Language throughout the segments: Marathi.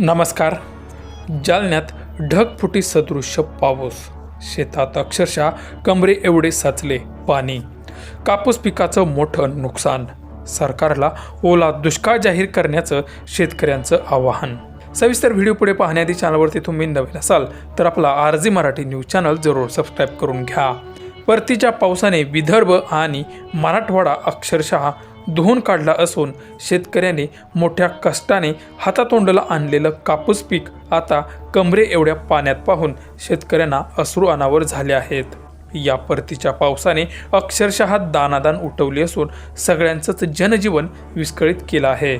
नमस्कार. जालन्यात ढगफुटी सदृश्य पाऊस. शेतात अक्षरशः कमरे एवढे साचले पाणी. कापूस पिकाचं मोठं नुकसान. सरकारला ओला दुष्काळ जाहीर करण्याचं शेतकऱ्यांचं आवाहन. सविस्तर व्हिडिओ पुढे पाहण्याआधी चॅनलवरती तुम्ही नवीन असाल तर आपला R G Marathi news channel जरूर सबस्क्राईब करून घ्या. परतीच्या पावसाने विदर्भ आणि मराठवाडा अक्षरशः धुवून काढला असून शेतकऱ्याने मोठ्या कष्टाने हातातोंडाला आणलेलं कापूस पीक आता कमरे एवढ्या पाण्यात पाहून शेतकऱ्यांना अश्रू अनावर झाले आहेत. या परतीच्या पावसाने अक्षरशः दानादान उठवली असून सगळ्यांचंच जनजीवन विस्कळीत केलं आहे.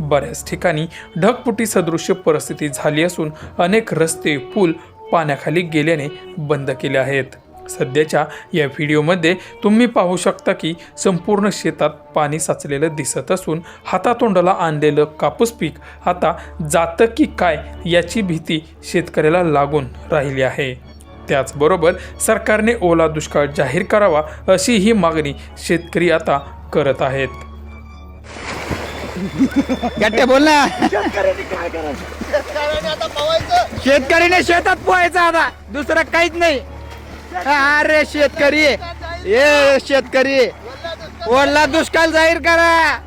बऱ्याच ठिकाणी ढगपुटी सदृश्य परिस्थिती झाली असून अनेक रस्ते पूल पाण्याखाली गेल्याने बंद केले आहेत. सध्याच्या या व्हिडिओमध्ये तुम्ही पाहू शकता की संपूर्ण शेतात पाणी साचलेलं दिसत असून हातातोंडाला आणलेलं कापूस पीक आता जातं की काय याची भीती शेतकऱ्याला लागून राहिली आहे. त्याचबरोबर सरकारने ओला दुष्काळ जाहीर करावा अशी ही मागणी शेतकरी आता करत आहेत. बोल ना. शेतकऱ्याने आता पवायचं. शेतकरीने शेतात पोहायचं आता. दुसरं काहीच नाही. अरे शेतकरी. ए शेतकरी. ओला दुष्काळ जाहीर करा.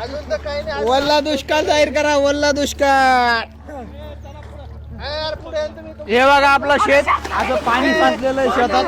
अजून दुष्काळ जाहीर करा ओला दुष्काळ. हे बघा आपलं शेत. असं पाणी साचलेलं आहे शेतात.